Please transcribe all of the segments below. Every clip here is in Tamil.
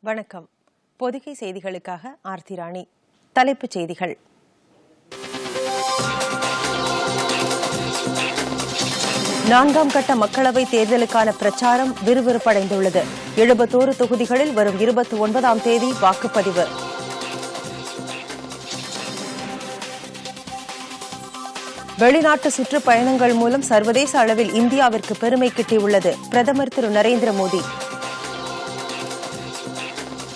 வணக்கம். பொதிகை செய்திகளுக்காக ஆர்த்தி ராணி. தலைப்புச் செய்திகள். நான்காம் கட்ட மக்களவைத் தேர்தலுக்கான பிரச்சாரம் விறுவிறுப்படைந்துள்ளது. எழுபத்தோரு தொகுதிகளில் வரும் இருபத்தி ஒன்பதாம் தேதி வாக்குப்பதிவு. வெளிநாட்டு சுற்றுப்பயணங்கள் மூலம் சர்வதேச அளவில் இந்தியாவிற்கு பெருமை கிட்டியுள்ளது பிரதமர் திரு நரேந்திர மோடி.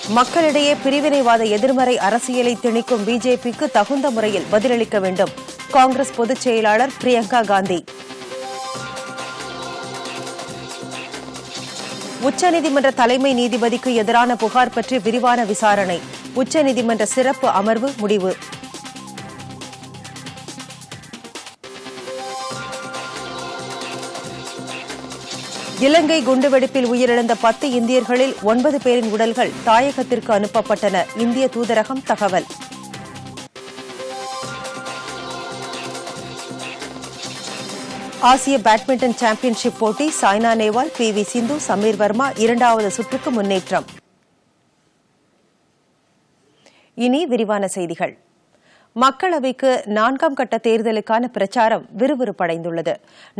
மக்களிடையே பிரிவினைவாத எதிர்மறை அரசியலை திணிக்கும் பிஜேபிக்கு தகுந்த முறையில் பதிலளிக்க வேண்டும். காங்கிரஸ் பொதுச் செயலாளர் பிரியங்கா காந்தி. உச்சநீதிமன்ற தலைமை நீதிபதிக்கு எதிரான புகார் பற்றி விரிவான விசாரணை. உச்சநீதிமன்ற சிறப்பு அமர்வு முடிவு. இலங்கை குண்டுவெடிப்பில் உயிரிழந்த பத்து இந்தியர்களில் ஒன்பது பேரின் உடல்கள் தாயகத்திற்கு அனுப்பப்பட்டன. இந்திய தூதரகம் தகவல். ஆசிய பேட்மிண்டன் சாம்பியன்ஷிப் போட்டி சாய்னா நேவால் பி வி சிந்து சமீர் வர்மா இரண்டாவது சுற்றுக்கு முன்னேற்றம். இனி விரிவான செய்திகள். மக்களவைக்கு நான்காம் கட்ட தேர்தலுக்கான பிரச்சாரம் விறுவிறுப்படைந்துள்ளது.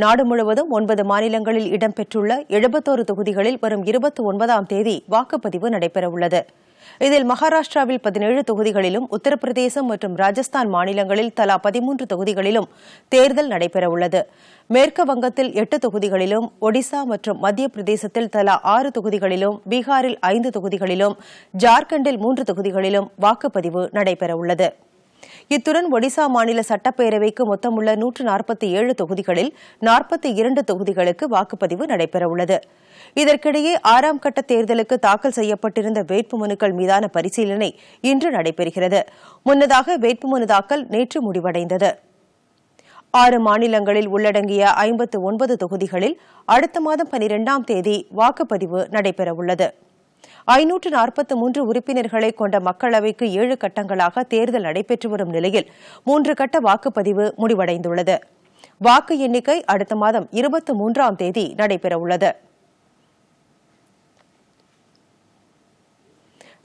நாடு முழுவதும் ஒன்பது மாநிலங்களில் இடம்பெற்றுள்ள எழுபத்தோரு தொகுதிகளில் வரும் இருபத்தி ஒன்பதாம் தேதி வாக்குப்பதிவு நடைபெறவுள்ளது. இதில் மகாராஷ்டிராவில் பதினேழு தொகுதிகளிலும் உத்தரப்பிரதேசம் மற்றும் ராஜஸ்தான் மாநிலங்களில் தலா பதிமூன்று தொகுதிகளிலும் தேர்தல் நடைபெறவுள்ளது. மேற்கு வங்கத்தில் எட்டு தொகுதிகளிலும் ஒடிசா மற்றும் மத்திய பிரதேசத்தில் தலா ஆறு தொகுதிகளிலும் பீகாரில் ஐந்து தொகுதிகளிலும் ஜார்க்கண்டில் மூன்று தொகுதிகளிலும் வாக்குப்பதிவு நடைபெறவுள்ளது. இத்துடன் ஒடிசா மாநில சட்டப்பேரவைக்கு மொத்தமுள்ள நூற்று நாற்பத்தி ஏழு தொகுதிகளில் நாற்பத்தி இரண்டு தொகுதிகளுக்கு வாக்குப்பதிவு நடைபெறவுள்ளது. இதற்கிடையே ஆறாம் கட்ட தேர்தலுக்கு தாக்கல் செய்யப்பட்டிருந்த வேட்புமனுக்கள் மீதான பரிசீலனை இன்று நடைபெறுகிறது. முன்னதாக வேட்புமனு தாக்கல் நேற்று முடிவடைந்தது. ஆறு மாநிலங்களில் உள்ளடங்கிய ஐம்பத்து ஒன்பது தொகுதிகளில் அடுத்த மாதம் பனிரெண்டாம் தேதி வாக்குப்பதிவு நடைபெறவுள்ளது. ஐநூற்று நாற்பத்தி மூன்று உறுப்பினர்களை கொண்ட மக்களவைக்கு ஏழு கட்டங்களாக தேர்தல் நடைபெற்று வரும் நிலையில் மூன்று கட்ட வாக்குப்பதிவு முடிவடைந்துள்ளது. வாக்கு எண்ணிக்கை அடுத்த மாதம் இருபத்தி மூன்றாம் தேதி நடைபெறவுள்ளது.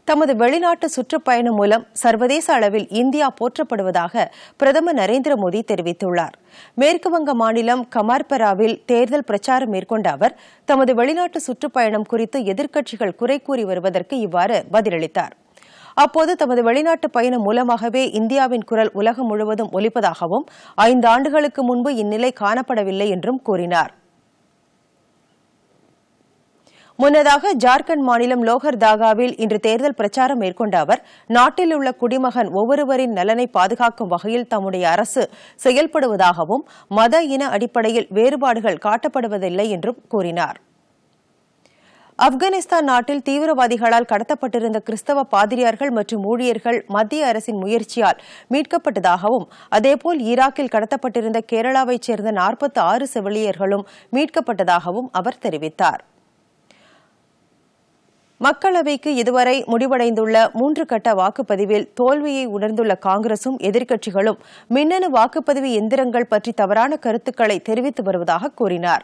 தமது வெளிநாட்டு சுற்றுப்பயணம் மூலம் சர்வதேச அளவில் இந்தியா போற்றப்படுவதாக பிரதமர் நரேந்திர மோடி தெரிவித்துள்ளார். மேற்குவங்க மாநிலம் கமார்பராவில் தேர்தல் பிரச்சாரம் மேற்கொண்ட அவர் தமது வெளிநாட்டு சுற்றுப்பயணம் குறித்து எதிர்க்கட்சிகள் குறை கூறி வருவதற்கு இவ்வாறு பதிலளித்தார். அப்போது தமது வெளிநாட்டு பயணம் மூலமாகவே இந்தியாவின் குரல் உலகம் முழுவதும் ஒலிப்பதாகவும் ஐந்து ஆண்டுகளுக்கு முன்பு இந்நிலை காணப்படவில்லை என்றும் கூறினார். முன்னதாக ஜார்க்கண்ட் மாநிலம் லோகர் தாகாவில் இன்று தேர்தல் பிரச்சாரம் மேற்கொண்ட அவர் நாட்டில் உள்ள குடிமகன் ஒவ்வொருவரின் நலனை பாதுகாக்கும் வகையில் தம்முடைய அரசு செயல்படுவதாகவும் மத இன அடிப்படையில் வேறுபாடுகள் காட்டப்படுவதில்லை என்றும் கூறினார். ஆப்கானிஸ்தான் நாட்டில் தீவிரவாதிகளால் கடத்தப்பட்டிருந்த கிறிஸ்தவ பாதிரியார்கள் மற்றும் ஊழியர்கள் மத்திய அரசின் முயற்சியால் மீட்கப்பட்டதாகவும் அதேபோல் ஈராக்கில் கடத்தப்பட்டிருந்த கேரளாவைச் சேர்ந்த நாற்பத்தி ஆறு செவிலியர்களும் மீட்கப்பட்டதாகவும் அவர் தெரிவித்தார். மக்களவைக்கு இதுவரை முடிவடைந்துள்ள மூன்று கட்ட வாக்குப்பதிவில் தோல்வியை உணர்ந்துள்ள காங்கிரசும் எதிர்க்கட்சிகளும் மின்னணு வாக்குப்பதிவு எந்திரங்கள் பற்றி தவறான கருத்துக்களை தெரிவித்து வருவதாக கூறினார்.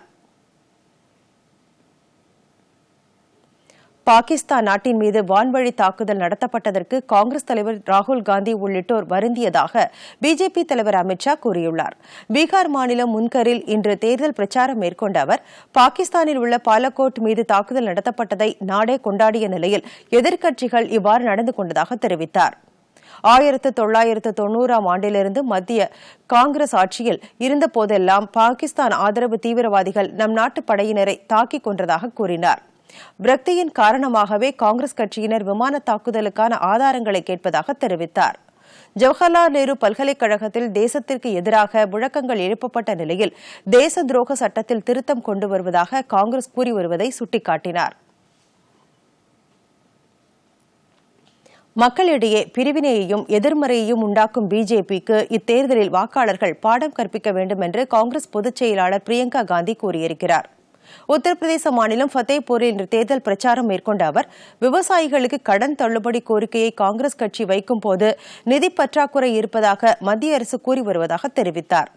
பாகிஸ்தான் நாட்டின் மீது வான்வழி தாக்குதல் நடத்தப்பட்டதற்கு காங்கிரஸ் தலைவர் ராகுல் காந்தி உள்ளிட்டோர் வருந்தியதாக பிஜேபி தலைவர் அமித் ஷா கூறியுள்ளார். பீகார் மாநிலம் முன்கரில் இன்று தேர்தல் பிரச்சாரம் மேற்கொண்ட அவர் பாகிஸ்தானில் உள்ள பாலக்கோட் மீது தாக்குதல் நடத்தப்பட்டதை நாடே கொண்டாடிய நிலையில் எதிர்க்கட்சிகள் இவ்வாறு நடந்து கொண்டதாக தெரிவித்தார். ஆயிரத்து தொள்ளாயிரத்து தொன்னூறாம் ஆண்டிலிருந்து மத்திய காங்கிரஸ் ஆட்சியில் இருந்தபோதெல்லாம் பாகிஸ்தான் ஆதரவு தீவிரவாதிகள் நம் நாட்டு படையினரை தாக்கிக் கொன்றதாக கூறினார். விரக்தியின் காரணமாகவே காங்கிரஸ் கட்சியினர் விமான தாக்குதலுக்கான ஆதாரங்களை கேட்பதாக தெரிவித்தார். ஜவஹர்லால் நேரு பல்கலைக்கழகத்தில் தேசத்திற்கு எதிராக முழக்கங்கள் எழுப்பப்பட்ட நிலையில் தேச துரோக சட்டத்தில் திருத்தம் கொண்டு வருவதாக காங்கிரஸ் கூறி வருவதை சுட்டிக்காட்டினார். மக்களிடையே பிரிவினையையும் எதிர்மறையையும் உண்டாக்கும் பிஜேபிக்கு இத்தேர்தலில் வாக்காளர்கள் பாடம் கற்பிக்க வேண்டும் என்று காங்கிரஸ் பொதுச் செயலாளர் பிரியங்கா காந்தி கூறியிருக்கிறார். உத்தரப்பிரதேச மாநிலம் ஃபத்தேபூரில் இன்று தேர்தல் பிரச்சாரம் மேற்கொண்ட அவர் விவசாயிகளுக்கு கடன் தள்ளுபடி கோரிக்கையை காங்கிரஸ் கட்சி வைக்கும்போது நிதி பற்றாக்குறை இருப்பதாக மத்திய அரசு கூறி வருவதாக தெரிவித்தார்.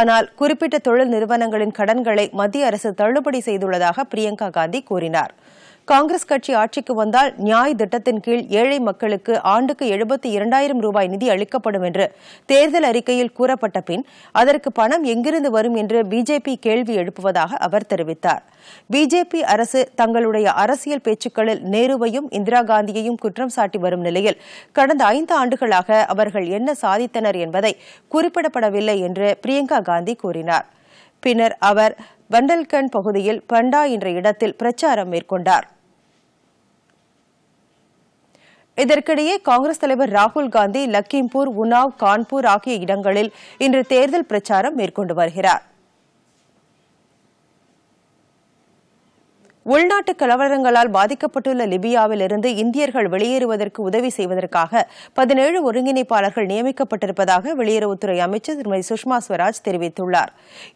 ஆனால் குறிப்பிட்ட தொழில் நிறுவனங்களின் கடன்களை மத்திய அரசு தள்ளுபடி செய்துள்ளதாக பிரியங்கா காந்தி கூறினார். காங்கிரஸ் கட்சி ஆட்சிக்கு வந்தால் நியாய் திட்டத்தின் கீழ் ஏழை மக்களுக்கு ஆண்டுக்கு எழுபத்தி இரண்டாயிரம் ரூபாய் நிதி அளிக்கப்படும் என்று தேர்தல் அறிக்கையில் கூறப்பட்ட பின் அதற்கு பணம் எங்கிருந்து வரும் என்று பிஜேபி கேள்வி எழுப்புவதாக அவர் தெரிவித்தார். பிஜேபி அரசு தங்களுடைய அரசியல் பேச்சுக்களில் நேருவையும் இந்திரா காந்தியையும் குற்றம் சாட்டி வரும் நிலையில் கடந்த ஐந்து ஆண்டுகளாக அவர்கள் என்ன சாதித்தனர் என்பதை குறிப்பிடப்படவில்லை என்று பிரியங்கா காந்தி கூறினார். பின்னர் அவர் பண்டல்கண்ட் பகுதியில் பண்டா என்ற இடத்தில் பிரச்சாரம் மேற்கொண்டார். இதற்கிடையே காங்கிரஸ் தலைவர் ராகுல் காந்தி லக்கிம்பூர் உனாவ் கான்பூர் ஆகிய இடங்களில் இன்று தேர்தல் பிரச்சாரம் மேற்கொண்டு வருகிறார். உள்நாட்டு கலவரங்களால் பாதிக்கப்பட்டுள்ள லிபியாவில் இருந்து இந்தியர்கள் வெளியேறுவதற்கு உதவி செய்வதற்காக பதினேழு ஒருங்கிணைப்பாளர்கள் நியமிக்கப்பட்டிருப்பதாக வெளியுறவுத்துறை அமைச்சர் திருமதி சுஷ்மா ஸ்வராஜ் தெரிவித்துள்ளார்.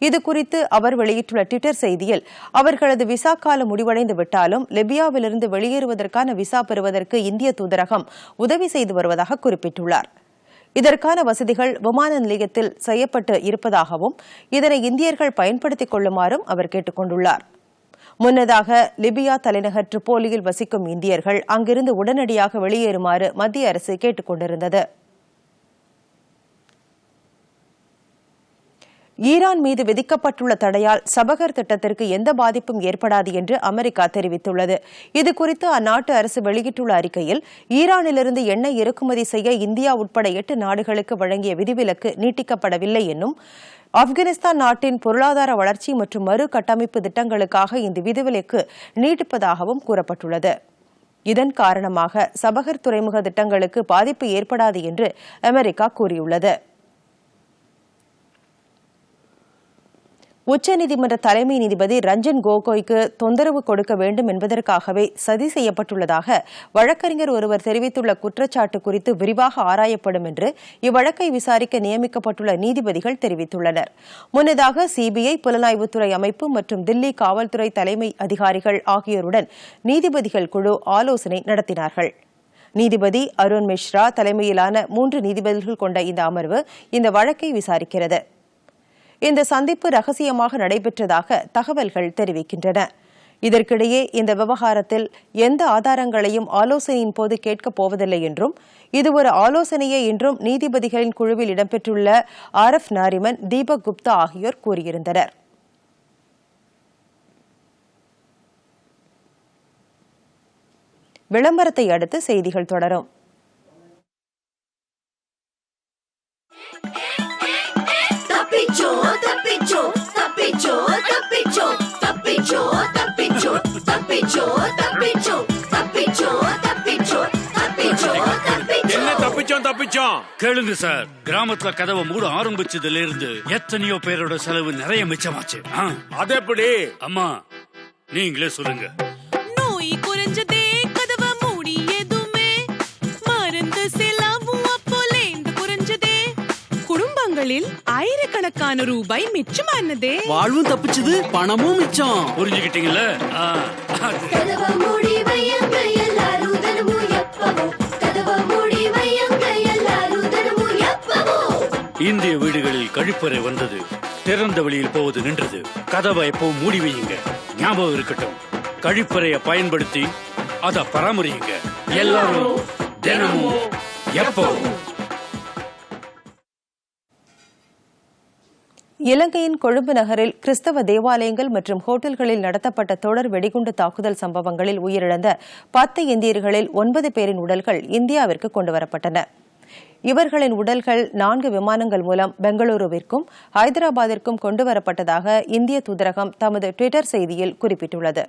இதுகுறித்து அவர் வெளியிட்டுள்ள டுவிட்டர் செய்தியில் அவர்களது விசா காலம் முடிவடைந்து விட்டாலும் லிபியாவிலிருந்து வெளியேறுவதற்கான விசா பெறுவதற்கு இந்திய தூதரகம் உதவி செய்து வருவதாக குறிப்பிட்டுள்ளார். இதற்கான வசதிகள் விமான நிலையத்தில் செய்யப்பட்டு இருப்பதாகவும் இதனை இந்தியர்கள் பயன்படுத்திக் கொள்ளுமாறும் அவர் கேட்டுக் கொண்டுள்ளாா் முன்னதாக லிபியா தலைநகர் ட்ரிப்போலியில் வசிக்கும் இந்தியர்கள் அங்கிருந்து உடனடியாக வெளியேறுமாறு மத்திய அரசு கேட்டுக் கொண்டிருந்தது ஈரான் மீது விதிக்கப்பட்டுள்ள தடையால் சபகர் திட்டத்திற்கு எந்த பாதிப்பும் ஏற்படாது என்று அமெரிக்கா தெரிவித்துள்ளது. இதுகுறித்து அந்நாட்டு அரசு வெளியிட்டுள்ள அறிக்கையில் ஈரானிலிருந்து எண்ணெய் இறக்குமதி செய்ய இந்தியா உட்பட எட்டு நாடுகளுக்கு வழங்கிய விதிவிலக்கு நீட்டிக்கப்படவில்லை என்னும் ஆப்கானிஸ்தான் நாட்டின் பொருளாதார வளர்ச்சி மற்றும் மறு கட்டமைப்பு திட்டங்களுக்காக இந்த விதிவிலக்கு நீட்டிப்பதாகவும் கூறப்பட்டுள்ளது. இதன் காரணமாக சபகர் துறைமுக திட்டங்களுக்கு பாதிப்பு ஏற்படாது என்று அமெரிக்கா கூறியுள்ளது. உச்சநீதிமன்ற தலைமை நீதிபதி ரஞ்சன் கோகோய்க்கு தொந்தரவு கொடுக்க வேண்டும் என்பதற்காகவே சதி செய்யப்பட்டுள்ளதாக வழக்கறிஞர் ஒருவர் தெரிவித்துள்ள குற்றச்சாட்டு குறித்து விரிவாக ஆராயப்படும் என்று இவ்வழக்கை விசாரிக்க நியமிக்கப்பட்டுள்ள நீதிபதிகள் தெரிவித்துள்ளனர். முன்னதாக சிபிஐ புலனாய்வுத்துறை அமைப்பு மற்றும் தில்லி காவல்துறை தலைமை அதிகாரிகள் ஆகியோருடன் நீதிபதிகள் குழு ஆலோசனை நடத்தினார்கள். நீதிபதி அருண் மிஸ்ரா தலைமையிலான மூன்று நீதிபதிகள் கொண்ட இந்த அமர்வு இந்த வழக்கை விசாரிக்கிறது. இந்த சந்திப்பு ரகசியமாக நடைபெற்றதாக தகவல்கள் தெரிவிக்கின்றன. இதற்கிடையே இந்த விவகாரத்தில் எந்த ஆதாரங்களையும் ஆலோசனையின் போது கேட்கப் போவதில்லை என்றும் இது ஒரு ஆலோசனையே என்றும் நீதிபதிகளின் குழுவில் இடம்பெற்றுள்ள ஆர் எஃப் நாரிமன் தீபக் குப்தா ஆகியோர் கூறியிருந்தனர். விளம்பரத்தை அடுத்து செய்திகள் தொடரும். தப்பிச்சோ தப்பிச்சோ தப்பிச்சோ தப்பிச்சோ தப்பிச்சோ தப்பிச்சோ தப்பிச்சோ தப்பிச்சோ தப்பிச்சோ என்ன தப்பிச்சோ தப்பிச்சோம் தப்பிச்சோம்? கேளுங்க சார். கிராமத்துல கதவை மூட ஆரம்பிச்சதுல இருந்து எத்தனையோ பேரோட செலவு நிறைய மிச்சமாச்சு. அது எப்படி அம்மா நீங்களே சொல்லுங்க. நாட்களில் ஆயிரக்கணக்கான ரூபாய் மிச்சமானதே. வாழ்வும் தப்பிச்சது பணமும் மிச்சம். புரிஞ்சுக்கிட்டீங்களா இந்திய வீடுகளில் கழிப்பறை வந்தது திறந்த வெளியில் போவது நின்றது. கதவை எப்பவும் மூடி வையுங்க ஞாபகம் இருக்கட்டும். கழிப்பறையை பயன்படுத்தி அதை பராமரியுங்க. எல்லாரும் தினமும் எப்பவும் இலங்கையின் கொழும்பு நகரில் கிறிஸ்தவ தேவாலயங்கள் மற்றும் ஹோட்டல்களில் நடத்தப்பட்ட தொடர் வெடிகுண்டு தாக்குதல் சம்பவங்களில் உயிரிழந்த பத்து இந்தியர்களில் ஒன்பது பேரின் உடல்கள் இந்தியாவிற்கு கொண்டுவரப்பட்டன இவர்களின் உடல்கள் நான்கு விமானங்கள் மூலம் பெங்களூருவிற்கும் ஹைதராபாத்திற்கும் கொண்டுவரப்பட்டதாக இந்திய தூதரகம் தமது டுவிட்டர் செய்தியில் குறிப்பிட்டுள்ளது.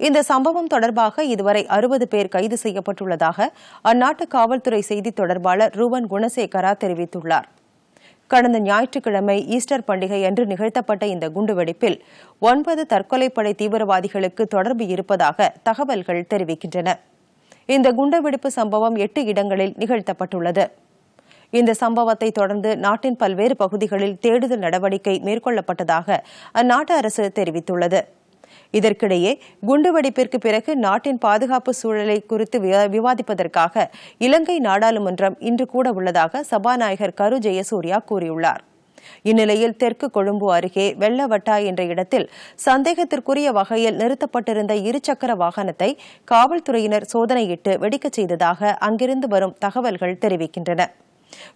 இந்த சம்பவம் தொடர்பாக இதுவரை அறுபது பேர் கைது செய்யப்பட்டுள்ளதாக அந்நாட்டு காவல்துறை செய்தித் தொடர்பாளர் ரூவன் குணசேகரா தெரிவித்துள்ளார். கடந்த ஞாயிற்றுக்கிழமை ஈஸ்டர் பண்டிகை அன்று நிகழ்த்தப்பட்ட இந்த குண்டுவெடிப்பில் ஒன்பது தற்கொலைப்படை தீவிரவாதிகளுக்கு தொடர்பு இருப்பதாக தகவல்கள் தெரிவிக்கின்றன. இந்த குண்டுவெடிப்பு சம்பவம் எட்டு இடங்களில் நிகழ்த்தப்பட்டுள்ளது. இந்த சம்பவத்தை தொடர்ந்து நாட்டின் பல்வேறு பகுதிகளில் தேடுதல் நடவடிக்கை மேற்கொள்ளப்பட்டதாக அந்நாட்டு அரசு தெரிவித்துள்ளது. இதற்கிடையே குண்டுவெடிப்பிற்கு பிறகு நாட்டின் பாதுகாப்பு சூழலை குறித்து விவா- விவாதிப்பதற்காக இலங்கை நாடாளுமன்றம் இன்று கூட உள்ளதாக சபாநாயகர் கரு ஜெயசூர்யா கூறியுள்ளார். இந்நிலையில் தெற்கு கொழும்பு அருகே வெள்ளவட்டா என்ற இடத்தில் சந்தேகத்திற்குரிய வகையில் நிறுத்தப்பட்டிருந்த இருசக்கர வாகனத்தை காவல்துறையினர் சோதனையிட்டு வெடிக்கச் செய்ததாக அங்கிருந்து வரும் தகவல்கள் தெரிவிக்கின்றன.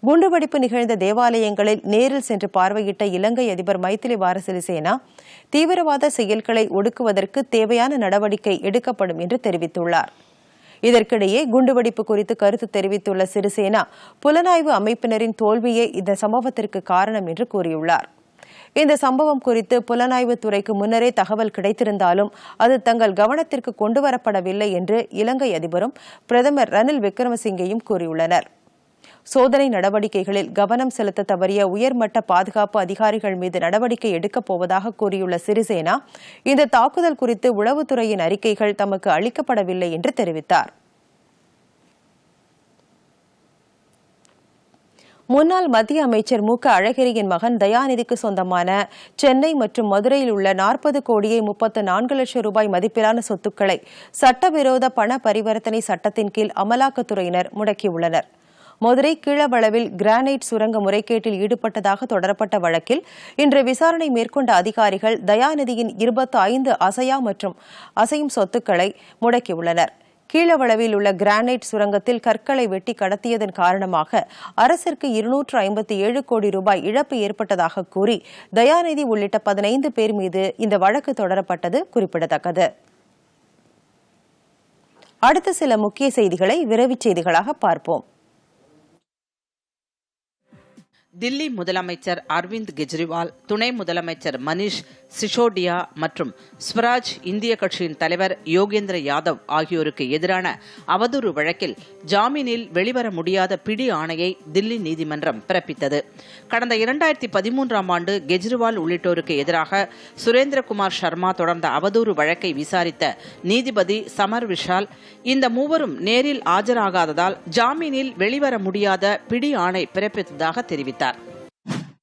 குண்டுவெடிப்பு நிகழ்ந்த தேவாலயங்களில் நேரில் சென்று பார்வையிட்ட இலங்கை அதிபர் மைத்திரி சிறிசேனா தீவிரவாத செயல்களை ஒடுக்குவதற்கு தேவையான நடவடிக்கை எடுக்கப்படும் என்று தெரிவித்துள்ளார். இதற்கிடையே குண்டுவெடிப்பு குறித்து கருத்து தெரிவித்துள்ள சிறிசேனா புலனாய்வு அமைப்பினரின் தோல்வியே இந்த சம்பவத்திற்கு காரணம் என்று கூறியுள்ளார். இந்த சம்பவம் குறித்து புலனாய்வு துறைக்கு முன்னரே தகவல் கிடைத்திருந்தாலும் அது தங்கள் கவனத்திற்கு கொண்டுவரப்படவில்லை என்று இலங்கை அதிபரும் பிரதமர் ரணில் விக்ரமசிங்கேயும் கூறியுள்ளனர். சோதனை நடவடிக்கைகளில் கவனம் செலுத்த தவறிய உயர்மட்ட பாதுகாப்பு அதிகாரிகள் மீது நடவடிக்கை எடுக்கப் போவதாக கூறியுள்ள சிறிசேனா இந்த தாக்குதல் குறித்து உளவுத்துறையின் அறிக்கைகள் தமக்கு அளிக்கப்படவில்லை என்று தெரிவித்தார். முன்னாள் மத்திய அமைச்சர் மு. க. அழகிரியின் மகன் தயாநிதிக்கு சொந்தமான சென்னை மற்றும் மதுரையில் உள்ள நாற்பது கோடியே முப்பத்து நான்கு லட்சம் ரூபாய் மதிப்பிலான சொத்துக்களை சட்டவிரோத பண பரிவர்த்தனை சட்டத்தின் கீழ் அமலாக்கத்துறையினர் முடக்கியுள்ளனர். மதுரை கீழவளவில் கிரானைட் சுரங்க முறைகேட்டில் ஈடுபட்டதாக தொடரப்பட்ட வழக்கில் இன்று விசாரணை மேற்கொண்ட அதிகாரிகள் தயாநிதியின் இருபத்தி ஐந்து அசையா மற்றும் அசையும் சொத்துக்களை முடக்கியுள்ளனர். கீழவளவில் உள்ள கிரானைட் சுரங்கத்தில் கற்களை வெட்டி கடத்தியதன் காரணமாக அரசிற்கு இருநூற்று ஐம்பத்தி ஏழு கோடி ரூபாய் இழப்பு ஏற்பட்டதாக கூறி தயாநிதி உள்ளிட்ட பதினைந்து பேர் மீது இந்த வழக்கு தொடரப்பட்டது குறிப்பிடத்தக்கது. அடுத்த சில முக்கிய செய்திகளை விரைவுச் செய்திகளாக பார்ப்போம். தில்லி முதலமைச்சர் அரவிந்த் கெஜ்ரிவால் துணை முதலமைச்சர் மனிஷ் சிசோடியா மற்றும் ஸ்வராஜ் இந்திய கட்சியின் தலைவர் யோகேந்திர யாதவ் ஆகியோருக்கு எதிரான அவதூறு வழக்கில் ஜாமீனில் வெளிவர முடியாத பிடி ஆணையை தில்லி நீதிமன்றம் பிறப்பித்தது. கடந்த இரண்டாயிரத்தி பதிமூன்றாம் ஆண்டு கெஜ்ரிவால் உள்ளிட்டோருக்கு எதிராக சுரேந்திரகுமார் சர்மா தொடர்ந்த அவதூறு வழக்கை விசாரித்த நீதிபதி சமர் விஷால் இந்த மூவரும் நேரில் ஆஜராகாததால் ஜாமீனில் வெளிவர முடியாத பிடி ஆணை பிறப்பித்ததாக தெரிவித்தார்.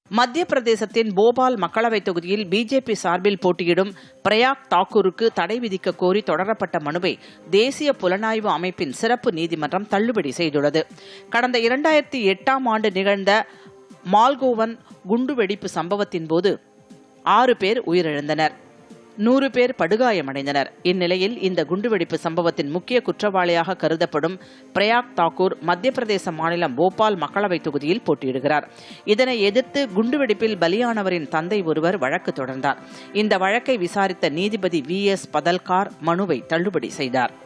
மத்திய பிரதேசத்தின் போபால் மக்களவைத் தொகுதியில் பிஜேபி சார்பில் போட்டியிடும் பிரயாக் தாக்கூருக்கு தடை விதிக்க கோரி தொடரப்பட்ட மனுவை தேசிய புலனாய்வு அமைப்பின் சிறப்பு நீதிமன்றம் தள்ளுபடி செய்துள்ளது. கடந்த இரண்டாயிரத்தி எட்டாம் ஆண்டு நிகழ்ந்த மால்கோவன் குண்டுவெடிப்பு சம்பவத்தின் போது ஆறு பேர் உயிரிழந்தனர். நூறு பேர் படுகாயமடைந்தனர். இந்நிலையில் இந்த குண்டுவெடிப்பு சம்பவத்தின் முக்கிய குற்றவாளியாக கருதப்படும் பிரயாக் தாக்கூர் மத்திய பிரதேச மாநிலம் போபால் மக்களவைத் தொகுதியில் போட்டியிடுகிறார். இதனை எதிர்த்து குண்டுவெடிப்பில் பலியானவரின் தந்தை ஒருவர் வழக்கு தொடர்ந்தார். இந்த வழக்கை விசாரித்த நீதிபதி வி எஸ் பதல்கார் மனுவை தள்ளுபடி செய்தார்.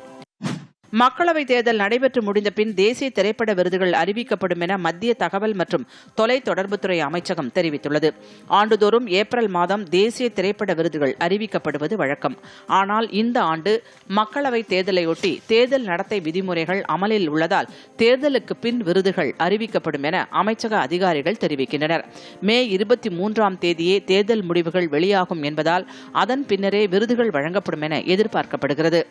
மக்களவைத் தேர்தல் நடைபெற்று முடிந்த பின் தேசிய திரைப்பட விருதுகள் அறிவிக்கப்படும் என மத்திய தகவல் மற்றும் தொலைத்தொடர்புத்துறை அமைச்சகம் தெரிவித்துள்ளது. ஆண்டுதோறும் ஏப்ரல் மாதம் தேசிய திரைப்பட விருதுகள் அறிவிக்கப்படுவது வழக்கம். ஆனால் இந்த ஆண்டு மக்களவைத் தேர்தலையொட்டி தேர்தல் நடத்தை விதிமுறைகள் அமலில் உள்ளதால் தேர்தலுக்கு பின் விருதுகள் அறிவிக்கப்படும் என அமைச்சக அதிகாரிகள் தெரிவிக்கின்றனர். மே இருபத்தி மூன்றாம் தேதியே தேர்தல் முடிவுகள் வெளியாகும் என்பதால் அதன் பின்னரே விருதுகள் வழங்கப்படும் என எதிர்பார்க்கப்படுகிறது.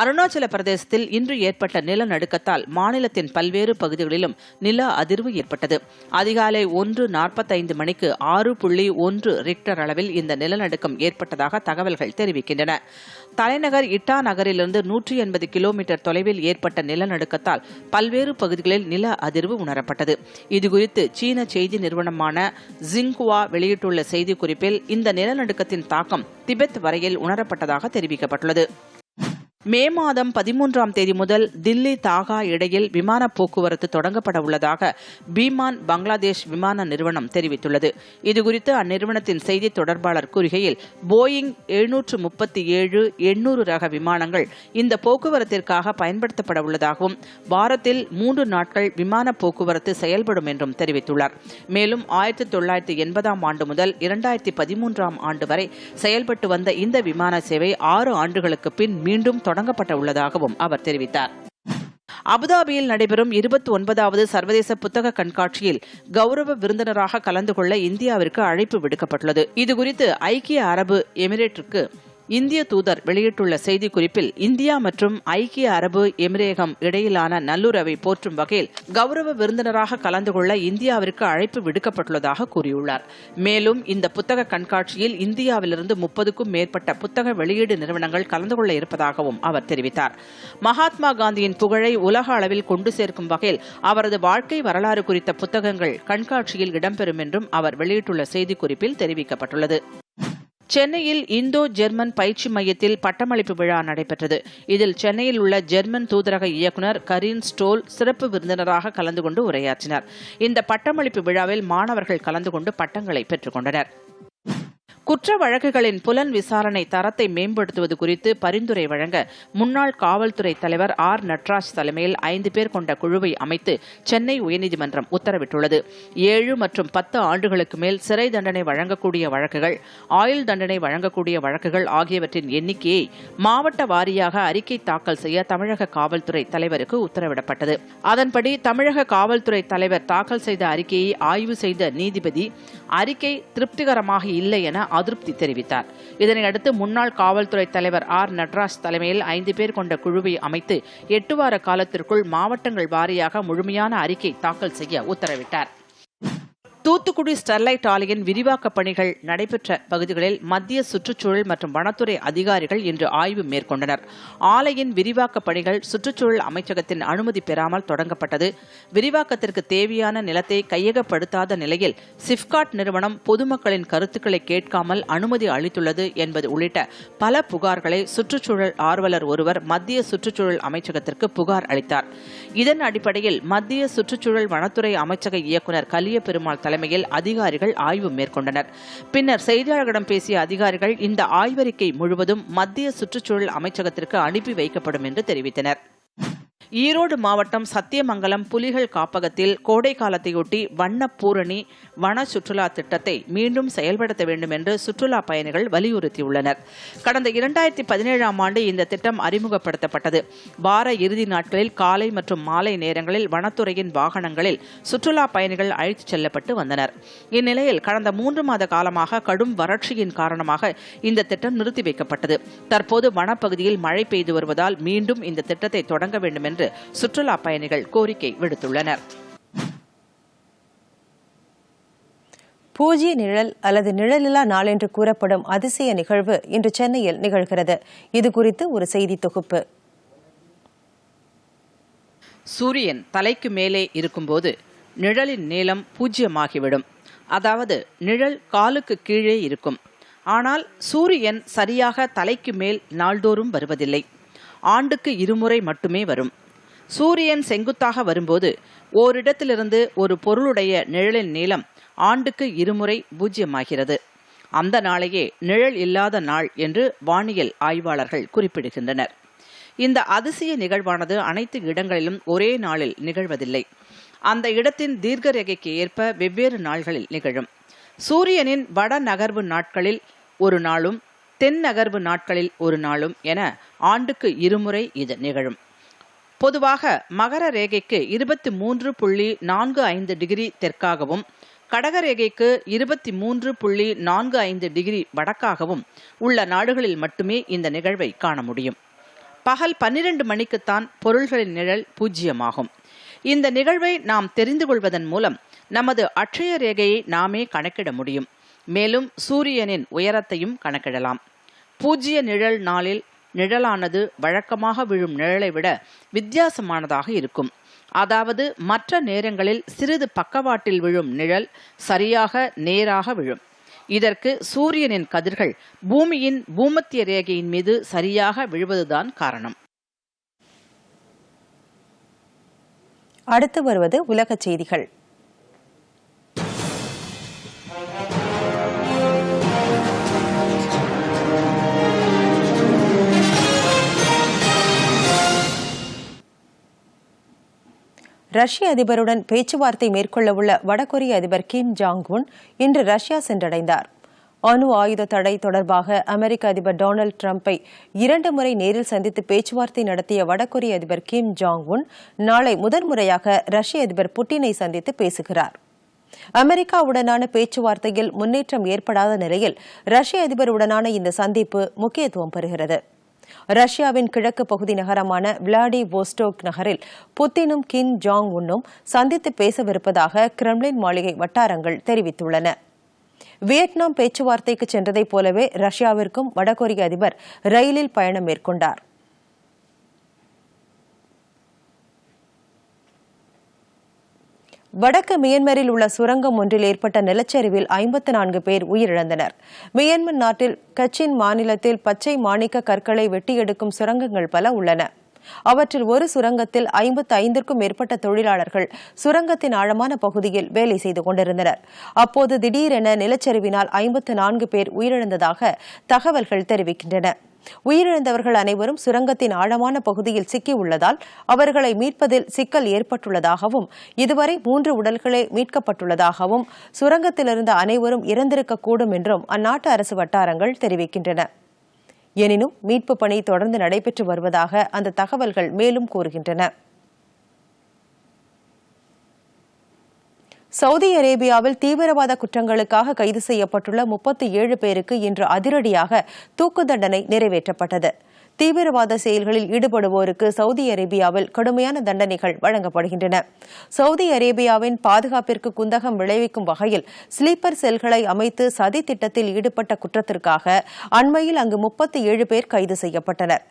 அருணாச்சல பிரதேசத்தில் இன்று ஏற்பட்ட நிலநடுக்கத்தால் மாநிலத்தின் பல்வேறு பகுதிகளிலும் நில அதிர்வு ஏற்பட்டது. அதிகாலை ஒன்று நாற்பத்தைந்து மணிக்கு ஆறு புள்ளி ஒன்று ரிக்டர் அளவில் இந்த நிலநடுக்கம் ஏற்பட்டதாக தகவல்கள் தெரிவிக்கின்றன. தலைநகர் இட்டா நகரிலிருந்து நூற்றி எண்பது கிலோமீட்டர் தொலைவில் ஏற்பட்ட நிலநடுக்கத்தால் பல்வேறு பகுதிகளில் நில அதிர்வு உணரப்பட்டது. இதுகுறித்து சீன செய்தி நிறுவனமான ஜிங்குவா வெளியிட்டுள்ள செய்திக்குறிப்பில் இந்த நிலநடுக்கத்தின் தாக்கம் திபெத் வரையில் உணரப்பட்டதாக தெரிவிக்கப்பட்டுள்ளது. மே மாதம் பதிமூன்றாம் தேதி முதல் தில்லி தாகா இடையில் விமான போக்குவரத்து தொடங்கப்பட உள்ளதாக பீமான் பங்களாதேஷ் விமான நிறுவனம் தெரிவித்துள்ளது. இதுகுறித்து அந்நிறுவனத்தின் செய்தி தொடர்பாளர் கூறுகையில் போயிங் எழுநூற்று முப்பத்தி ஏழு எண்ணூறு ரக விமானங்கள் இந்த போக்குவரத்திற்காக பயன்படுத்தப்பட உள்ளதாகவும் வாரத்தில் மூன்று நாட்கள் விமான போக்குவரத்து செயல்படும் என்றும் தெரிவித்துள்ளார். மேலும் ஆயிரத்தி தொள்ளாயிரத்தி எண்பதாம் ஆண்டு முதல் இரண்டாயிரத்தி பதிமூன்றாம் ஆண்டு வரை செயல்பட்டு வந்த இந்த விமான சேவை ஆறு ஆண்டுகளுக்கு பின் மீண்டும் தொடங்கப்பட உள்ளதாகவும் அவர் தெரிவித்தார். அபுதாபியில் நடைபெறும் இருபத்தி ஒன்பதாவது சர்வதேச புத்தக கண்காட்சியில் கௌரவ விருந்தினராக கலந்து கொள்ள இந்தியாவிற்கு அழைப்பு விடுக்கப்பட்டுள்ளது. இதுகுறித்து ஐக்கிய அரபு எமிரேட்டிற்கு இந்திய தூதர் வெளியிட்டுள்ள செய்திக்குறிப்பில் இந்தியா மற்றும் ஐக்கிய அரபு எமிரேகம் இடையிலான நல்லுறவை போற்றும் வகையில் கௌரவ விருந்தினராக கலந்து கொள்ள இந்தியாவிற்கு அழைப்பு விடுக்கப்பட்டுள்ளதாக கூறியுள்ளார். மேலும் இந்த புத்தக கண்காட்சியில் இந்தியாவிலிருந்து முப்பதுக்கும் மேற்பட்ட புத்தக வெளியீடு நிறுவனங்கள் கலந்து கொள்ள இருப்பதாகவும் அவர் தெரிவித்தார். மகாத்மா காந்தியின் புகழை உலக அளவில் கொண்டு சேர்க்கும் வகையில் அவரது வாழ்க்கை வரலாறு குறித்த புத்தகங்கள் கண்காட்சியில் இடம்பெறும் என்றும் அவர் வெளியிட்டுள்ள செய்திக்குறிப்பில் தெரிவிக்கப்பட்டுள்ளது. சென்னையில் இந்தோ ஜெர்மன் பயிற்சி மையத்தில் பட்டமளிப்பு விழா நடைபெற்றது. இதில் சென்னையில் உள்ள ஜெர்மன் தூதரக இயக்குநர் கரீன் ஸ்டோல் சிறப்பு விருந்தினராக கலந்து கொண்டு உரையாற்றினார். இந்த பட்டமளிப்பு விழாவில் மாணவர்கள் கலந்து கொண்டு பட்டங்களை பெற்றுக்கொண்டனர் குற்ற வழக்குகளின் புலன் விசாரணை தரத்தை மேம்படுத்துவது குறித்து பரிந்துரை வழங்க முன்னாள் காவல்துறை தலைவர் ஆர். நட்ராஜ் தலைமையில் ஐந்து பேர் கொண்ட குழுவை அமைத்து சென்னை உயர்நீதிமன்றம் உத்தரவிட்டுள்ளது. ஏழு மற்றும் பத்து ஆண்டுகளுக்கு மேல் சிறை தண்டனை வழங்கக்கூடிய வழக்குகள் ஆயுள் தண்டனை வழங்கக்கூடிய வழக்குகள் ஆகியவற்றின் எண்ணிக்கையை மாவட்ட வாரியாக அறிக்கை தாக்கல் செய்ய தமிழக காவல்துறை தலைவருக்கு உத்தரவிடப்பட்டது. அதன்படி தமிழக காவல்துறை தலைவர் தாக்கல் செய்த அறிக்கையை ஆய்வு செய்த நீதிபதி அறிக்கை திருப்திகரமாக இல்லை என அதிருப்தி தெரிவித்தார். இதனையடுத்து முன்னாள் காவல்துறை தலைவர் ஆர். நட்ராஜ் தலைமையில் ஐந்து பேர் கொண்ட குழுவை அமைத்து எட்டு வார காலத்திற்குள் மாவட்டங்கள் வாரியாக முழுமையான அறிக்கை தாக்கல் செய்ய உத்தரவிட்டார். தூத்துக்குடி ஸ்டெர்லைட் ஆலையின் விரிவாக்கப் பணிகள் நடைபெற்ற பகுதிகளில் மத்திய சுற்றுச்சூழல் மற்றும் வனத்துறை அதிகாரிகள் இன்று ஆய்வு மேற்கொண்டனர். ஆலையின் விரிவாக்கப் பணிகள் சுற்றுச்சூழல் அமைச்சகத்தின் அனுமதி பெறாமல் தொடங்கப்பட்டது. விரிவாக்கத்திற்கு தேவையான நிலத்தை கையகப்படுத்தாத நிலையில் சிப்காட் நிறுவனம் பொதுமக்களின் கருத்துக்களை கேட்காமல் அனுமதி அளித்துள்ளது என்பது உள்ளிட்ட பல புகார்களை சுற்றுச்சூழல் ஆர்வலர் ஒருவர் மத்திய சுற்றுச்சூழல் அமைச்சகத்திற்கு புகார் அளித்தார். இதன் அடிப்படையில் மத்திய சுற்றுச்சூழல் வனத்துறை அமைச்சக இயக்குநர் கலியபெருமாள் தலைமை தலைமையில் அதிகாரிகள் ஆய்வு மேற்கொண்டனர். பின்னர் செய்தியாளர்களிடம் பேசிய அதிகாரிகள் இந்த ஆய்வறிக்கை முழுவதும் மத்திய சுற்றுச்சூழல் அமைச்சகத்திற்கு அனுப்பி வைக்கப்படும் என்று தெரிவித்தனர். ஈரோடு மாவட்டம் சத்தியமங்கலம் புலிகள் காப்பகத்தில் கோடை காலத்தையொட்டி வண்ண பூரணி வன சுற்றுலா திட்டத்தை மீண்டும் செயல்படுத்த வேண்டும் என்று சுற்றுலா பயணிகள் வலியுறுத்தியுள்ளனர். கடந்த இரண்டாயிரத்தி பதினேழாம் ஆண்டு இந்த திட்டம் அறிமுகப்படுத்தப்பட்டது. வார இறுதி நாட்களில் காலை மற்றும் மாலை நேரங்களில் வனத்துறையின் வாகனங்களில் சுற்றுலா பயணிகள் அழைத்துச் செல்லப்பட்டு வந்தனர். இந்நிலையில் கடந்த மூன்று மாத காலமாக கடும் வறட்சியின் காரணமாக இந்த திட்டம் நிறுத்தி வைக்கப்பட்டது. தற்போது வனப்பகுதியில் மழை பெய்து வருவதால் மீண்டும் இந்த திட்டத்தை தொடங்க வேண்டும் என்று சுற்றுலா பயணிகள் கோரிக்கை விடுத்துள்ளனர். பூஜ்ய நிழல் அல்லது நிழலில்லா நாள் என்று கூறப்படும் அதிசய நிகழ்வு இன்று சென்னையில் நிகழ்கிறது. இது குறித்து ஒரு செய்தி தொகுப்பு. சூரியன் தலைக்கு மேலே இருக்கும்போது நிழலின் நீளம் பூஜ்யமாகிவிடும். அதாவது நிழல் காலுக்கு கீழே இருக்கும். ஆனால் சூரியன் சரியாக தலைக்கு மேல் நாள்தோறும் வருவதில்லை. ஆண்டுக்கு இருமுறை மட்டுமே வரும். சூரியன் செங்குத்தாக வரும்போது ஓரிடத்திலிருந்து ஒரு பொருளுடைய நிழலின் நீளம் ஆண்டுக்கு இருமுறை பூஜ்ஜியமாகிறது அந்த நாளையே நிழல் இல்லாத நாள் என்று வானியல் ஆய்வாளர்கள் குறிப்பிடுகின்றனர். இந்த அதிசய நிகழ்வானது அனைத்து இடங்களிலும் ஒரே நாளில் நிகழ்வதில்லை. அந்த இடத்தின் தீர்க்க ரேகைக்கு ஏற்ப வெவ்வேறு நாள்களில் நிகழும். சூரியனின் வட நகர்வு நாட்களில் ஒரு நாளும் தென் நகர்வு நாட்களில் ஒரு நாளும் என ஆண்டுக்கு இருமுறை இது நிகழும். பொதுவாக மகர ரேகைக்கு இருபத்தி மூன்று புள்ளி நான்கு ஐந்து டிகிரி தெற்காகவும் கடக ரேகைக்கு இருபத்தி மூன்று புள்ளி நான்கு ஐந்து டிகிரி வடக்காகவும் உள்ள நாடுகளில் மட்டுமே இந்த நிகழ்வை காண முடியும். பகல் பன்னிரண்டு மணிக்குத்தான் பொருள்களின் நிழல் பூஜ்ஜியமாகும். இந்த நிகழ்வை நாம் தெரிந்து கொள்வதன் மூலம் நமது அட்சய ரேகையை நாமே கணக்கிட முடியும். மேலும் சூரியனின் உயரத்தையும் கணக்கிடலாம். பூஜ்ய நிழல் நாளில் நிழலானது வழக்கமாக விழும் நிழலை விட வித்தியாசமானதாக இருக்கும். அதாவது மற்ற நேரங்களில் சிறிது பக்கவாட்டில் விழும் நிழல் சரியாக நேராக விழும். இதற்கு சூரியனின் கதிர்கள் பூமியின் பூமத்திய ரேகையின் மீது சரியாக விழுவதுதான் காரணம். அடுத்து வருவது உலகச் செய்திகள். ரஷ்ய அதிபருடன் பேச்சுவார்த்தை மேற்கொள்ளவுள்ள வடகொரிய அதிபர் கிம் ஜாங் உன் இன்று ரஷ்யா சென்றடைந்தார். அணு ஆயுத தடை தொடர்பாக அமெரிக்க அதிபர் டொனால்டு டிரம்பை இரண்டு முறை நேரில் சந்தித்து பேச்சுவார்த்தை நடத்திய வடகொரிய அதிபர் கிம் ஜாங் உன் நாளை முதன்முறையாக ரஷ்ய அதிபர் புட்டினை சந்தித்து பேசுகிறார். அமெரிக்காவுடனான பேச்சுவார்த்தையில் முன்னேற்றம் ஏற்படாத நிலையில் ரஷ்ய அதிபருடனான இந்த சந்திப்பு முக்கியத்துவம் பெறுகிறது. ரஷ்யாவின் கிழக்கு பகுதி நகரமான விளாடி வோஸ்டோக் நகரில் புத்தினும் கிம் ஜாங் உன்னும் சந்தித்து பேசவிருப்பதாக கிரெம்லின் மாளிகை வட்டாரங்கள் தெரிவித்துள்ளன. வியட்நாம் பேச்சுவார்த்தைக்கு சென்றதைப் போலவே ரஷ்யாவிற்கும் வடகொரிய அதிபர் ரயிலில் பயணம் மேற்கொண்டார். வடக்கு மியன்மரில் உள்ள சுரங்கம் ஒன்றில் ஏற்பட்ட நிலச்சரிவில் ஐம்பத்து நான்கு பேர் உயிரிழந்தனர். மியன்மர் நாட்டில் கச்சின் மாநிலத்தில் பச்சை மாணிக்க கற்களை வெட்டி எடுக்கும் சுரங்கங்கள் பல உள்ளன. அவற்றில் ஒரு சுரங்கத்தில் ஐம்பத்து ஐந்திற்கும் மேற்பட்ட தொழிலாளர்கள் சுரங்கத்தின் ஆழமான பகுதியில் வேலை செய்து கொண்டிருந்தனர். அப்போது திடீரென நிலச்சரிவினால் ஐம்பத்து நான்கு பேர் உயிரிழந்ததாக தகவல்கள் தெரிவிக்கின்றன. உயிரிழந்தவர்கள் அனைவரும் சுரங்கத்தின் ஆழமான பகுதியில் சிக்கியுள்ளதால் அவர்களை மீட்பதில் சிக்கல் ஏற்பட்டுள்ளதாகவும் இதுவரை மூன்று உடல்களே மீட்கப்பட்டுள்ளதாகவும் சுரங்கத்திலிருந்த அனைவரும் இறந்திருக்கக்கூடும் என்றும் அந்நாட்டு அரசு வட்டாரங்கள் தெரிவிக்கின்றன. எனினும் மீட்பு பணி தொடர்ந்து நடைபெற்று வருவதாக அந்த தகவல்கள் மேலும் கூறுகின்றன. சவுதி அரேபியாவில் தீவிரவாத குற்றங்களுக்காக கைது செய்யப்பட்டுள்ள முப்பத்தி ஏழு பேருக்கு இன்று அதிரடியாக தூக்கு தண்டனை நிறைவேற்றப்பட்டது. தீவிரவாத செயல்களில் ஈடுபடுவோருக்கு சவுதி அரேபியாவில் கடுமையான தண்டனைகள் வழங்கப்படுகின்றன. சவுதி அரேபியாவின் பாதுகாப்பிற்கு குந்தகம் விளைவிக்கும் வகையில் ஸ்லீப்பர் செல்களை அமைத்து சதி திட்டத்தில் ஈடுபட்ட குற்றத்திற்காக அண்மையில் அங்கு முப்பத்தி ஏழு பேர் கைது செய்யப்பட்டனர்.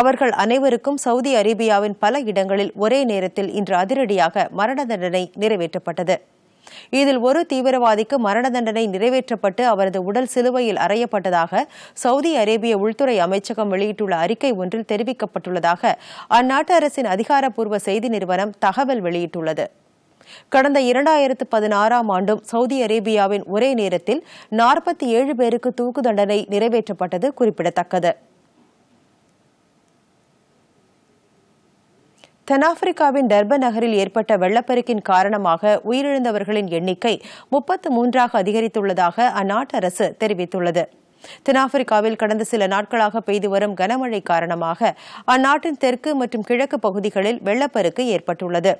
அவர்கள் அனைவருக்கும் சவுதி அரேபியாவின் பல இடங்களில் ஒரே நேரத்தில் இன்று அதிரடியாக மரண தண்டனை நிறைவேற்றப்பட்டது. இதில் ஒரு தீவிரவாதிக்கு மரண தண்டனை நிறைவேற்றப்பட்டு அவரது உடல் சிலுவையில் அறையப்பட்டதாக சவுதி அரேபிய உள்துறை அமைச்சகம் வெளியிட்டுள்ள அறிக்கை ஒன்றில் தெரிவிக்கப்பட்டுள்ளதாக அந்நாட்டு அரசின் அதிகாரப்பூர்வ செய்தி நிறுவனம் தகவல் வெளியிட்டுள்ளது. கடந்த இரண்டாயிரத்து பதினாறாம் ஆண்டும் சவுதி அரேபியாவின் ஒரே நேரத்தில் நாற்பத்தி ஏழு பேருக்கு தூக்கு தண்டனை நிறைவேற்றப்பட்டது குறிப்பிடத்தக்கது. தென்னாப்பிரிக்காவின் டர்பன் நகரில் ஏற்பட்ட வெள்ளப்பெருக்கின் காரணமாக உயிரிழந்தவர்களின் எண்ணிக்கை முப்பத்து மூன்றாக அதிகரித்துள்ளதாக அந்நாட்டு அரசு தெரிவித்துள்ளது. தென்னாப்பிரிக்காவில் கடந்த சில நாட்களாக பெய்து வரும் கனமழை காரணமாக அந்நாட்டின் தெற்கு மற்றும் கிழக்கு பகுதிகளில் வெள்ளப்பெருக்கு ஏற்பட்டுள்ளது.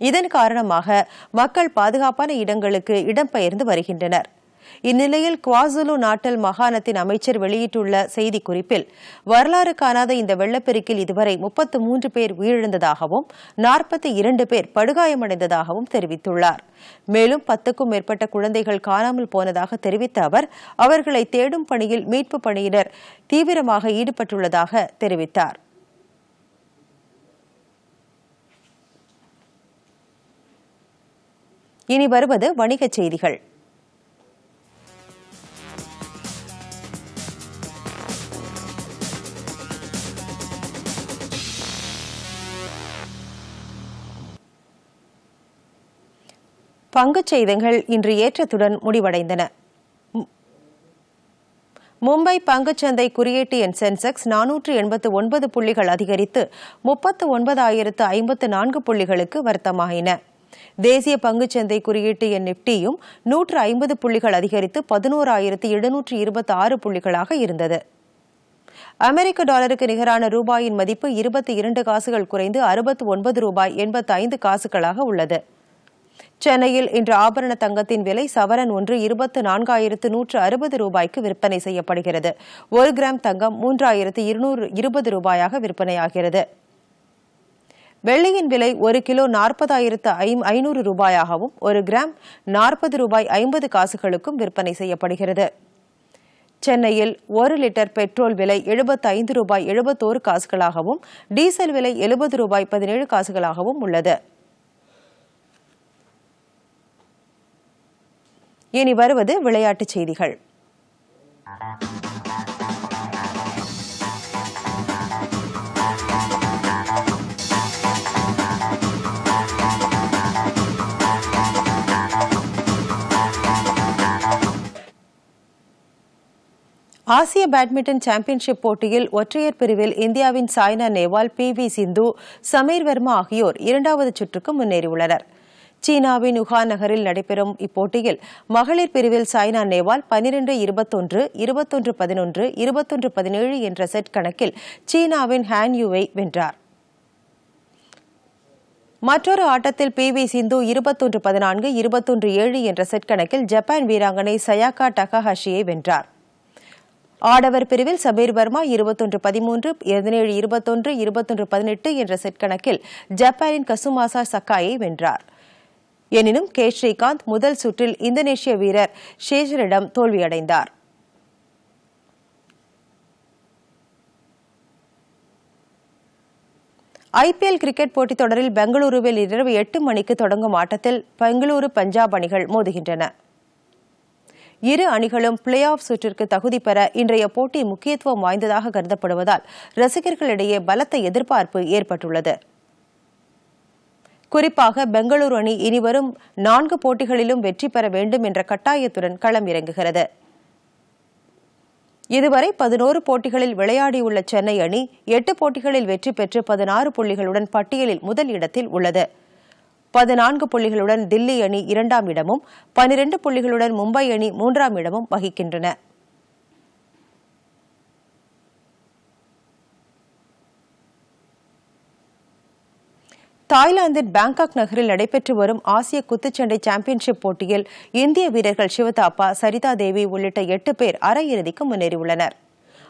இதன் காரணமாக மக்கள் பாதுகாப்பான இடங்களுக்கு இடம்பெயர்ந்து வருகின்றனர். இந்நிலையில் குவாசுலு நாட்டல் மாகாணத்தின் அமைச்சர் வெளியிட்டுள்ள செய்திக்குறிப்பில் வரலாறு காணாத இந்த வெள்ளப்பெருக்கில் இதுவரை முப்பத்து மூன்று பேர் உயிரிழந்ததாகவும் நாற்பத்தி இரண்டு பேர் படுகாயமடைந்ததாகவும் தெரிவித்துள்ளார். மேலும் பத்துக்கும் மேற்பட்ட குழந்தைகள் காணாமல் போனதாக தெரிவித்த அவர் அவர்களை தேடும் பணியில் மீட்பு பணியினர் தீவிரமாக ஈடுபட்டுள்ளதாக தெரிவித்தார். இனி வருவது வணிகச் செய்திகள். பங்குச் செய்திகள் இன்று ஏற்றத்துடன் முடிவடைந்தன. மும்பை பங்குச்சந்தை குறியீட்டு எண் சென்செக்ஸ் நானூற்று எண்பத்து ஒன்பது புள்ளிகள் அதிகரித்து முப்பத்து ஒன்பதாயிரத்து ஐம்பத்து நான்கு புள்ளிகளுக்கு வர்த்தமாயின. தேசிய பங்குச்சந்தை குறியீட்டு எண் நிப்டியும் நூற்று ஐம்பது புள்ளிகள் அதிகரித்து பதினோராயிரத்து எழுநூற்று இருபத்தி ஆறு புள்ளிகளாக இருந்தது. அமெரிக்க டாலருக்கு நிகரான ரூபாயின் மதிப்பு இருபத்தி இரண்டு காசுகள் குறைந்து அறுபத்து ஒன்பது ரூபாய் எண்பத்து ஐந்து காசுகளாக உள்ளது. சென்னையில் இன்று ஆபரண தங்கத்தின் விலை சவரன் ஒன்று இருபத்து நான்காயிரத்து நூற்று அறுபது ரூபாய்க்கு விற்பனை செய்யப்படுகிறது. ஒரு கிராம் தங்கம் மூன்றாயிரத்து இருநூறு இருபது ரூபாயாக விற்பனையாகிறது. வெள்ளியின் விலை ஒரு கிலோ நாற்பதாயிரத்து ஐநூறு ரூபாயாகவும் ஒரு கிராம் நாற்பது ரூபாய் ஐம்பது காசுகளுக்கும் விற்பனை செய்யப்படுகிறது. சென்னையில் ஒரு லிட்டர் பெட்ரோல் விலை 75 ரூபாய் எழுபத்தோரு காசுகளாகவும் டீசல் விலை எழுபது ரூபாய் பதினேழு காசுகளாகவும் உள்ளது. இனி வருவது விளையாட்டுச் செய்திகள். ஆசிய பேட்மிண்டன் சாம்பியன்ஷிப் போட்டியில் ஒற்றையர் பிரிவில் இந்தியாவின் சாய்னா நேவால் பி வி சிந்து சமீர் வர்மா ஆகியோர் இரண்டாவது சுற்றுக்கு முன்னேறியுள்ளனர். சீனாவின் உஹான் நகரில் நடைபெறும் இப்போட்டியில் மகளிர் பிரிவில் சாய்னா நேவால் பனிரெண்டு இருபத்தொன்று இருபத்தொன்று பதினொன்று இருபத்தொன்று பதினேழு என்ற செட் கணக்கில் சீனாவின் ஹான் யூவை வென்றார். மற்றொரு ஆட்டத்தில் பி வி சிந்து இருபத்தொன்று பதினான்கு இருபத்தொன்று ஏழு என்ற செட் கணக்கில் ஜப்பான் வீராங்கனை சயாக்கா டகாஹாஷியை வென்றார். ஆடவர் பிரிவில் சபீர் வர்மா இருபத்தொன்று பதிமூன்று பதினேழு இருபத்தொன்று இருபத்தொன்று பதினெட்டு என்ற செட் கணக்கில் ஜப்பானின் கசுமாசா சக்காயை வென்றார். எனினும் கே. ஸ்ரீகாந்த் முதல் சுற்றில் இந்தோனேஷிய வீரர் ஷேஜரிடம் தோல்வியடைந்தார். ஐபிஎல் கிரிக்கெட் போட்டித் தொடரில் பெங்களூருவில் இரவு எட்டு மணிக்கு தொடங்கும் ஆட்டத்தில் பெங்களூரு பஞ்சாப் அணிகள் மோதுகின்றன. இரு அணிகளும் பிளே ஆஃப் சுற்றிற்கு தகுதி பெற இன்றைய போட்டி முக்கியத்துவம் வாய்ந்ததாக கருதப்படுவதால் ரசிகர்களிடையே பலத்த எதிர்பார்ப்பு ஏற்பட்டுள்ளது. குறிப்பாக பெங்களூரு அணி இனிவரும் நான்கு போட்டிகளிலும் வெற்றி பெற வேண்டும் என்ற கட்டாயத்துடன் களம் இறங்குகிறது. இதுவரை பதினோரு போட்டிகளில் விளையாடியுள்ள சென்னை அணி எட்டு போட்டிகளில் வெற்றி பெற்று பதினாறு புள்ளிகளுடன் பட்டியலில் முதல் இடத்தில் உள்ளது. பதினான்கு புள்ளிகளுடன் தில்லி அணி இரண்டாம் இடமும் பனிரெண்டு புள்ளிகளுடன் மும்பை அணி மூன்றாம் இடமும் வகிக்கின்றன. தாய்லாந்தின் பேங்காக் நகரில் நடைபெற்று வரும் ஆசிய குத்துச்சண்டை சாம்பியன்ஷிப் போட்டியில் இந்திய வீரர்கள் சிவதாப்பா சரிதா தேவி உள்ளிட்ட எட்டு பேர் அரையிறுதிக்கு முன்னேறியுள்ளனர்.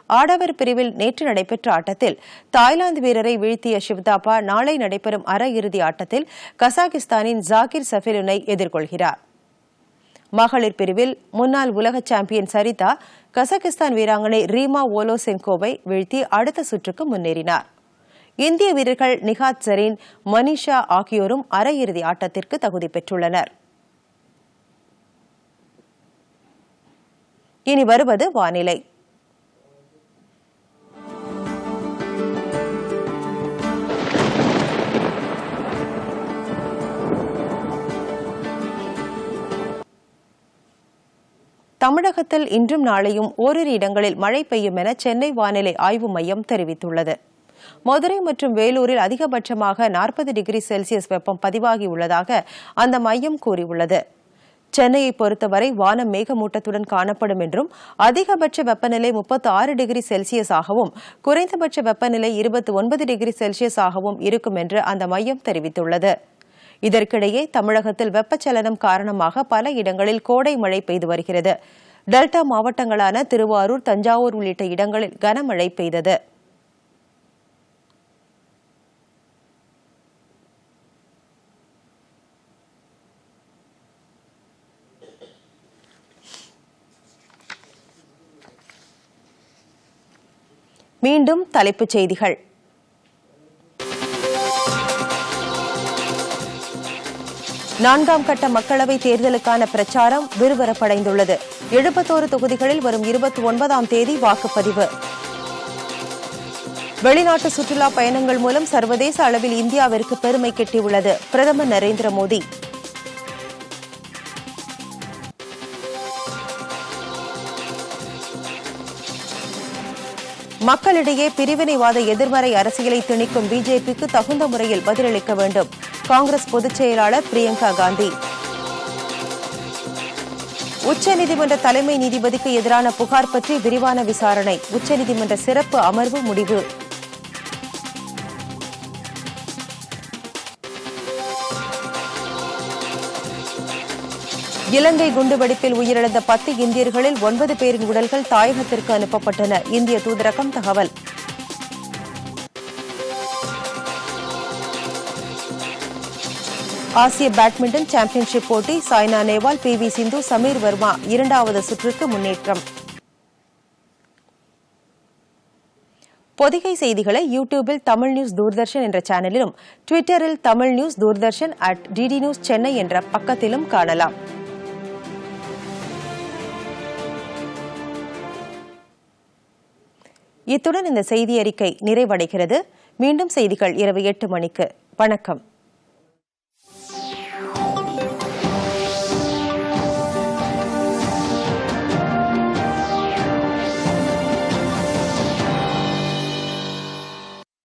ஆடவர் பிரிவில் நேற்று நடைபெற்ற ஆட்டத்தில் தாய்லாந்து வீரரை வீழ்த்திய சிவதாப்பா நாளை நடைபெறும் அரையிறுதி ஆட்டத்தில் கசாகிஸ்தானின் ஜாகிர் சஃபிலுனை எதிர்கொள்கிறார். மகளிர் பிரிவில் முன்னாள் உலக சாம்பியன் சரிதா கசகிஸ்தான் வீராங்கனை ரீமா ஓலோசென்கோவை வீழ்த்தி அடுத்த சுற்றுக்கு முன்னேறினார். இந்திய வீரர்கள் நிகாத் ஜரீன் மனிஷா ஆகியோரும் அரையிறுதி ஆட்டத்திற்கு தகுதி பெற்றுள்ளனர். இனி வருவது வானிலை. தமிழகத்தில் இன்றும் நாளையும் ஓரிரு இடங்களில் மழை பெய்யும் என சென்னை வானிலை ஆய்வு மையம் தெரிவித்துள்ளது. மதுரை மற்றும் வேலூரில் அதிகபட்சமாக நாற்பது டிகிரி செல்சியஸ் வெப்பம் பதிவாகியுள்ளதாக அந்த மையம் கூறியுள்ளது. சென்னையை பொறுத்தவரை வானம் மேகமூட்டத்துடன் காணப்படும் என்றும் அதிகபட்ச வெப்பநிலை முப்பத்தி ஆறு டிகிரி செல்சியஸாகவும் குறைந்தபட்ச வெப்பநிலை இருபத்தி ஒன்பது டிகிரி செல்சியஸாகவும் இருக்கும் என்று அந்த மையம் தெரிவித்துள்ளது. இதற்கிடையே தமிழகத்தில் வெப்பச்சலனம் காரணமாக பல இடங்களில் கோடை மழை பெய்து வருகிறது. டெல்டா மாவட்டங்களான திருவாரூர் தஞ்சாவூர் உள்ளிட்ட இடங்களில் கனமழை பெய்தது. மீண்டும் தலைப்புச் செய்திகள். நான்காம் கட்ட மக்களவைத் தேர்தலுக்கான பிரச்சாரம் விறுவிறப்படைந்துள்ளது. எழுபத்தோரு தொகுதிகளில் வரும் இருபத்தி ஒன்பதாம் தேதி வாக்குப்பதிவு. வெளிநாட்டு சுற்றுலா பயணங்கள் மூலம் சர்வதேச அளவில் இந்தியாவிற்கு பெருமை கிட்டியுள்ளது பிரதமர் நரேந்திர மோடி. மக்களிடையே பிரிவினைவாத எதிர்மறை அரசியலை திணிக்கும் பிஜேபிக்கு தகுந்த முறையில் பதிலளிக்க வேண்டும். காங்கிரஸ் பொதுச் செயலாளர் பிரியங்கா காந்தி. உச்சநீதிமன்ற தலைமை நீதிபதிக்கு எதிரான புகார் பற்றி விரிவான விசாரணை. உச்சநீதிமன்ற சிறப்பு அமர்வு முடிவு. இலங்கை குண்டுவெடிப்பில் உயிரிழந்த பத்து இந்தியர்களில் ஒன்பது பேரின் உடல்கள் தாயகத்திற்கு அனுப்பப்பட்டன. இந்திய தூதரகம் தகவல். ஆசிய பேட்மிண்டன் சாம்பியன்ஷிப் போட்டி சாய்னா நேவால் பி வி சிந்து சமீர் வர்மா இரண்டாவது சுற்றுக்கு முன்னேற்றம். பொதிகை செய்திகளை யூடியூபில் தமிழ் நியூஸ் தூர்தர்ஷன் என்ற சேனலிலும் ட்விட்டரில் Tamil news Doordarshan at DD news Chennai என்ற பக்கத்திலும் காணலாம். இத்துடன் இந்த செய்தி அறிக்கை நிறைவடைகிறது. மீண்டும் செய்திகள் இரவு எட்டு மணிக்கு. வணக்கம்.